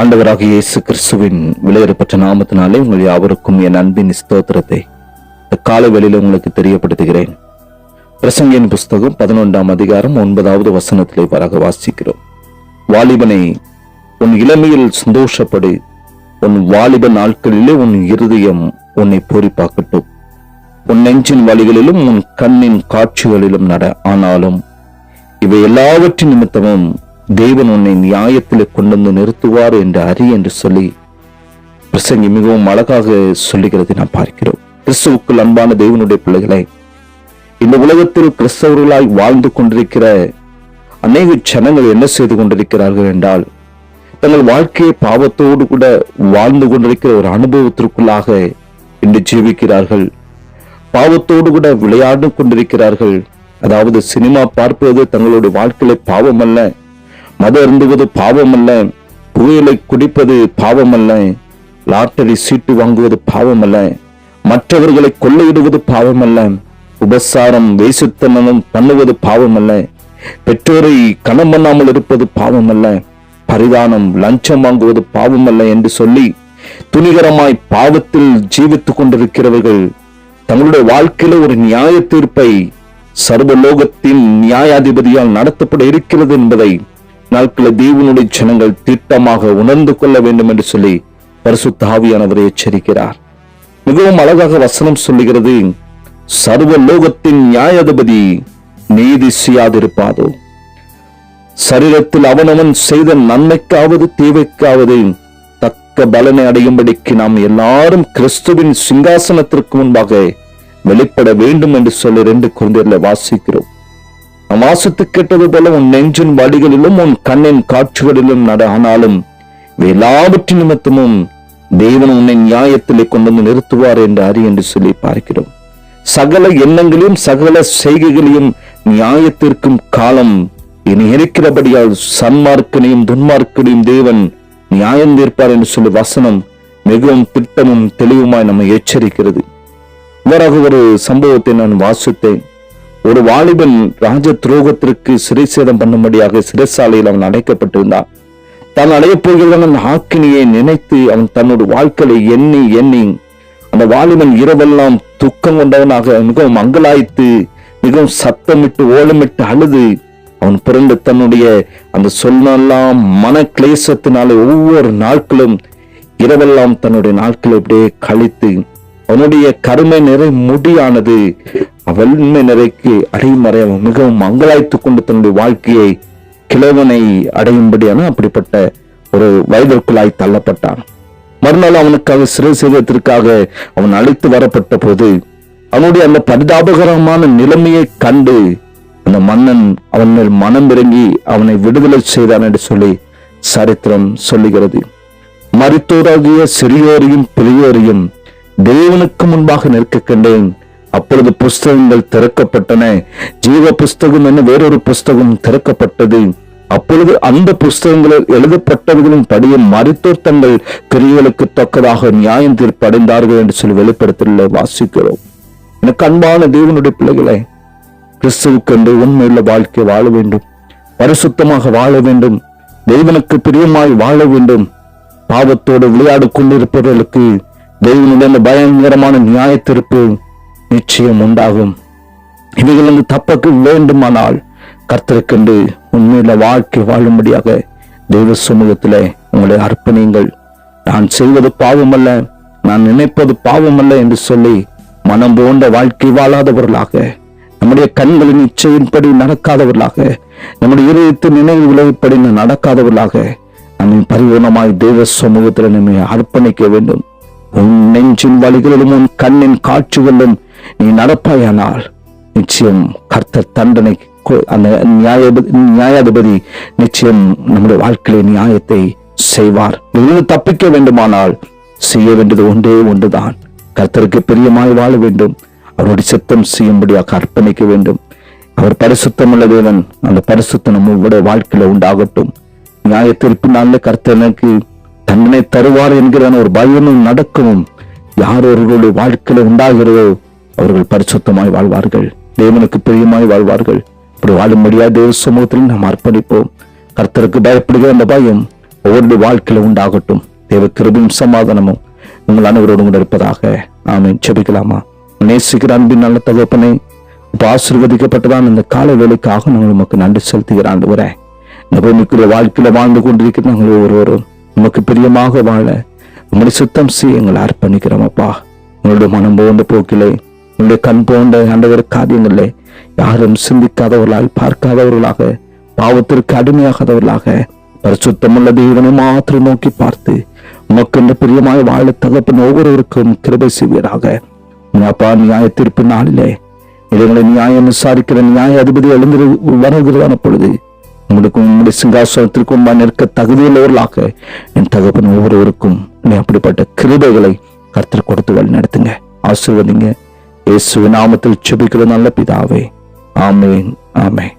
ஆண்டவராக இயேசு கிறிஸ்துவின் விலையேறப்பட்ட நாமத்தினாலே உங்கள் யாவருக்கும் என் அன்பின் ஸ்தோத்திரத்தை இந்த கால உங்களுக்கு தெரியப்படுத்துகிறேன். பிரசங்கியின் புஸ்தகம் பதினொன்றாம் அதிகாரம் ஒன்பதாவது வசனத்திலே வராக வாசிக்கிறோம். வாலிபனை உன் இளமையில் சந்தோஷப்படு. உன் வாலிப நாட்களிலே உன் இருதயம் உன்னை பூரிப்பாக்கட்டும் உன் நெஞ்சின் வழிகளிலும் உன் கண்ணின் காட்சிகளிலும் நட. ஆனாலும் இவை எல்லாவற்றின் நிமித்தமும் தேவன் உன்னை நியாயத்தில் கொண்டு வந்து நிறுத்துவார் என்று அறி என்று சொல்லி பிரசங்கி மிகவும் அழகாக சொல்லுகிறதை நாம் பார்க்கிறோம். கிறிஸ்துவுக்குள் அன்பான தேவனுடைய பிள்ளைகளை இந்த உலகத்தில் கிறிஸ்தவர்களாய் வாழ்ந்து கொண்டிருக்கிற அநேக ஜனங்கள் என்ன செய்து கொண்டிருக்கிறார்கள் என்றால் தங்கள் வாழ்க்கையை பாவத்தோடு கூட வாழ்ந்து கொண்டிருக்கிற ஒரு அனுபவத்திற்குள்ளாக இன்று ஜீவிக்கிறார்கள். பாவத்தோடு கூட விளையாடு கொண்டிருக்கிறார்கள். அதாவது சினிமா பார்ப்பது தங்களுடைய வாழ்க்கையில பாவம் அல்ல மது அருந்துவது பாவம் அல்ல புகையிலை குடிப்பது பாவம் அல்ல லாட்டரி சீட்டு வாங்குவது பாவம் அல்ல மற்றவர்களை கொள்ளையிடுவது பாவம் அல்ல உபசாரம் வேசுத்தனம் பண்ணுவது பாவம் அல்ல பெற்றோரை கணம் பண்ணாமல் இருப்பது பாவம் அல்ல பரிதானம் லஞ்சம் வாங்குவது பாவம் அல்ல என்று சொல்லி துணிகரமாய் பாவத்தில் ஜீவித்துக் கொண்டிருக்கிறவர்கள் தங்களுடைய வாழ்க்கையில ஒரு நியாய தீர்ப்பை சர்வலோகத்தின் நியாயாதிபதியால் நடத்தப்பட இருக்கிறது என்பதை நாட்கள தேவனுடைய ஜனங்கள் திட்டமாக உணர்ந்து கொள்ள வேண்டும் என்று சொல்லி பரிசுத்த எச்சரிக்கிறார். மிகவும் அழகாக வசனம் சொல்லுகிறது சர்வ லோகத்தின் நியாயாதிபதி நீதி செய்யாதிருப்பாதோ சரீரத்தில் அவனவன் செய்த நன்மைக்காவது தீவைக்காவது தக்க பலனை அடையும்படிக்கு நாம் எல்லாரும் கிறிஸ்துவின் சிங்காசனத்திற்கு முன்பாக வெளிப்பட வேண்டும் என்று சொல்லி ரெண்டு குழந்தைகளை வாசிக்கிறோம். நாம் கேட்டது போல உன் நெஞ்சின் வழிகளிலும் உன் கண்ணின் காட்சிகளிலும் நட ஆனாலும் எல்லாவற்றின் நிமித்தமும் தேவன் உன்னை நியாயத்திலே கொண்டு வந்து நிறுத்துவார் என்று அறி என்று சொல்லி பார்க்கிறோம். சகல எண்ணங்களையும் சகல செய்கைகளையும் நியாயத்திற்கும் காலம் இனி இருக்கிறபடியால் சன்மார்க்கனையும் துன்மார்க்கனையும் தேவன் நியாயம் தீர்ப்பார் என்று சொல்லி வசனம் மிகவும் திட்டமும் தெளிவுமாய் நம்மை எச்சரிக்கிறது. இவ்வாறாக ஒரு சம்பவத்தை நான் வாசித்தேன். ஒரு வாலிபன் ராஜ துரோகத்திற்கு சிறை சேதம் பண்ணும்படியாக சிறைசாலையில் அவன் அடைக்கப்பட்டிருந்தான். தான் அடையப் போகிறவன் ஆக்கினியை நினைத்து அவன் தன்னோட வாழ்க்கையை எண்ணி எண்ணி அந்த வாலிபன் இரவெல்லாம் துக்கம் கொண்டவனாக மிகவும் அங்கலாய்த்து மிகவும் சத்தமிட்டு ஓலமிட்டு அழுது அவன் பிறந்து தன்னுடைய அந்த சொல்லெல்லாம் மன கிளேசத்தினாலே ஒவ்வொரு நாட்களும் இரவெல்லாம் தன்னுடைய நாட்களை அப்படியே கழித்து அவனுடைய கருமை நிறை முடியானது வெண்மை நிறைக்கு அடைமறை அவன் மிகவும் மங்களாய்த்து கொண்டு தன்னுடைய வாழ்க்கையை கிழவனை அடையும்படியான அப்படிப்பட்ட ஒரு வயதிற்குள்ளாய் தள்ளப்பட்டான். மறுநாள் அவனுக்காக சிறை சேதத்திற்காக அவன் அழைத்து வரப்பட்ட போது அவனுடைய அந்த பரிதாபகரமான நிலைமையை கண்டு அந்த மன்னன் அவன் மேல் மனம் இறங்கி அவனை விடுதலை செய்தான் என்று சொல்லி சரித்திரம் சொல்லுகிறது. மருத்துவராகிய சிறியோரையும் பெரியோரையும் தேவனுக்கு முன்பாக நிற்க கண்டேன். அப்பொழுது புஸ்தகங்கள் திறக்கப்பட்டன. ஜீவ புஸ்தகம் என வேறொரு புஸ்தகம் திறக்கப்பட்டது. அப்பொழுது அந்த புஸ்தகங்களில் எழுதப்பட்டவர்களின் படியும் மருத்துவர் தங்கள் கிரியைகளுக்கு தக்கதாக நியாயம் தீர்ப்பு அடைந்தார்கள் என்று சொல்லி வெளிப்படுத்தல வாசிக்கிறோம். எனக்கு அன்பான தேவனுடைய பிள்ளைகளை கிறிஸ்துவுக்கென்று உண்மையுள்ள வாழ்க்கை வாழ வேண்டும். பரிசுத்தமாக வாழ வேண்டும். தெய்வனுக்கு பிரியமாய் வாழ வேண்டும். பாவத்தோடு விளையாடு கொண்டிருப்பவர்களுக்கு தெய்வனுடைய பயங்கரமான நியாய நிச்சயம் உண்டாகும். இவைகளிலிருந்து தப்பக்கு வேண்டுமானால் கர்த்தருக்கென்று உண்மையில வாழ்க்கை வாழும்படியாக தெய்வ சமூகத்தில் உங்களை அர்ப்பணியுங்கள். நான் செய்வது பாவமல்ல நான் நினைப்பது பாவமல்ல என்று சொல்லி மனம் போன்ற வாழ்க்கை வாழாதவர்களாக நம்முடைய கண்களின் இச்சையின்படி நடக்காதவர்களாக நம்முடைய இருதயத்தின் நினைவு விளைவுப்படி நடக்காதவர்களாக நம்மை பரிபூர்ணமாய் தெய்வ சமூகத்தில் நம்மை அர்ப்பணிக்க வேண்டும். உன் நெஞ்சின் வழிகளிலும் உன் கண்ணின் காட்சிகளிலும் நீ நடப்பாயானால் நிச்சயம் கர்த்தர் தண்டனை அந்த நியாயபதி நியாயாதிபதி நிச்சயம் நம்முடைய வாழ்க்கையில நியாயத்தை செய்வார். இதிலிருந்து தப்பிக்க வேண்டுமானால் செய்ய வேண்டியது ஒன்றே ஒன்றுதான். கர்த்தருக்கு பிரியமாய் வாழ வேண்டும். அவருடைய சித்தம் செய்யும்படியாக அர்ப்பணிக்க வேண்டும். அவர் பரிசுத்தம் உள்ள தேவன். அந்த பரிசுத்தம் நம்முடைய வாழ்க்கையில உண்டாகட்டும். நியாய தீர்ப்பு நாளில் தண்டனை தருவார் என்கிற ஒரு பயமும் நடக்கவும் யார் அவர்களுடைய வாழ்க்கையில உண்டாகிறதோ அவர்கள் பரிசுத்தமாய் வாழ்வார்கள். தேவனுக்கு பிரியமாய் வாழ்வார்கள். இப்படி வாழும்படியா தேவ சமூகத்தில் நாம் அர்ப்பணிப்போம். கர்த்தருக்கு பயப்படுகிற அந்த பயம் ஒவ்வொரு வாழ்க்கையில உண்டாகட்டும். தேவ கிருபையும் சமாதானமும் உங்கள் அனைவரோடு கூட இருப்பதாக ஆமீன். செபிக்கலாமா நேசிக்கிற அன்பின் நல்ல தகப்பனை இப்போ ஆசீர்வதிக்கப்பட்டதான் இந்த கால வேலைக்காக நாங்கள் உமக்கு நன்றி செலுத்துகிற ஆண்டவரே. இந்த பூமிக்குரிய வாழ்க்கையில வாழ்ந்து கொண்டிருக்கிற நாங்கள் ஒவ்வொருவரும் உமக்கு பிரியமாக வாழ உங்களை சுத்தம் செய்ய எங்களை அர்ப்பணிக்கிறோம் அப்பா. உங்களுடைய மனம் போன்ற போக்கிலே உங்களுடைய கண் போன்ற ஆண்டவர் காரியங்களே யாரும் சிந்திக்காதவர்களால் பார்க்காதவர்களாக பாவத்திற்கு அடிமையாகாதவர்களாக பரிசுத்தமுள்ள தேவனை மாத்திரம் நோக்கி பார்த்து உமக்கு என்ற பிரியமாய் வாழ தகப்பன் ஒவ்வொருவருக்கும் கிருபை செய்வீராக. அப்பா நியாய தீர்ப்பு நாளிலே இதுங்களை நியாயம் விசாரிக்கிற நியாய அதிபதி எழுந்து வருகிறதான பொழுது உங்களுக்கு உங்களுடைய சிங்காசனத்திற்கும் நிற்க தகுதியுள்ளவர்களாக என் தகப்பன் ஒவ்வொருவருக்கும் அப்படிப்பட்ட கிருபைகளை கருத்தில் கொடுத்து வழி நடத்துங்க ஆசீர்வதிங்க. இயேசுவின் நாமத்தில் செபிக்கிற நல்ல பிதாவே ஆமேன் ஆமேன்